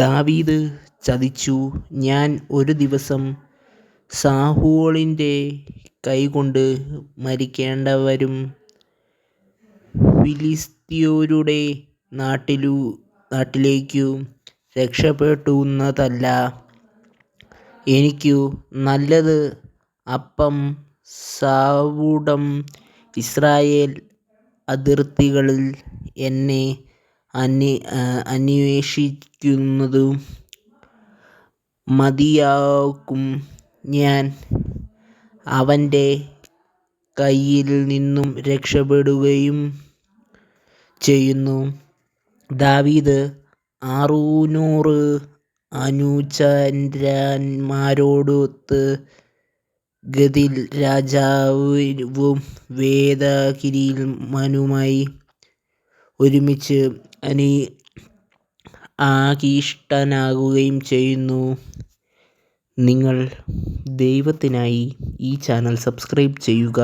ദാവീദ് ചതിച്ചു. ഞാൻ ഒരു ദിവസം സാഹൂളിന്റെ കൈകൊണ്ട് മരിക്കേണ്ടവരും ഫിലിസ്തീയരുടെ നാട്ടിലേക്കു രക്ഷപ്പെടുന്നതല്ല എനിക്കു നല്ലത് അപ്പം സാവുടം ഇസ്രായേൽ അതിർത്തികളിൽ എന്നെ അന്വേഷിക്കുന്നതു മതിയാകും ഞാൻ അവന്റെ കയ്യിൽ നിന്നും രക്ഷപ്പെടുകയും ചെയ്യുന്നു. ദാവീദ് അറുനൂറ് അനുചരന്മാരോടൊത്ത് ഗതിൽ രാജാവും വേദകിരീടവാനുമായി ഒരുമിച്ച് അനി ആകീഷ്ടനാകുകയും ചെയ്യുന്നു. നിങ്ങൾ ദൈവത്തിനായി ഈ ചാനൽ സബ്സ്ക്രൈബ് ചെയ്യുക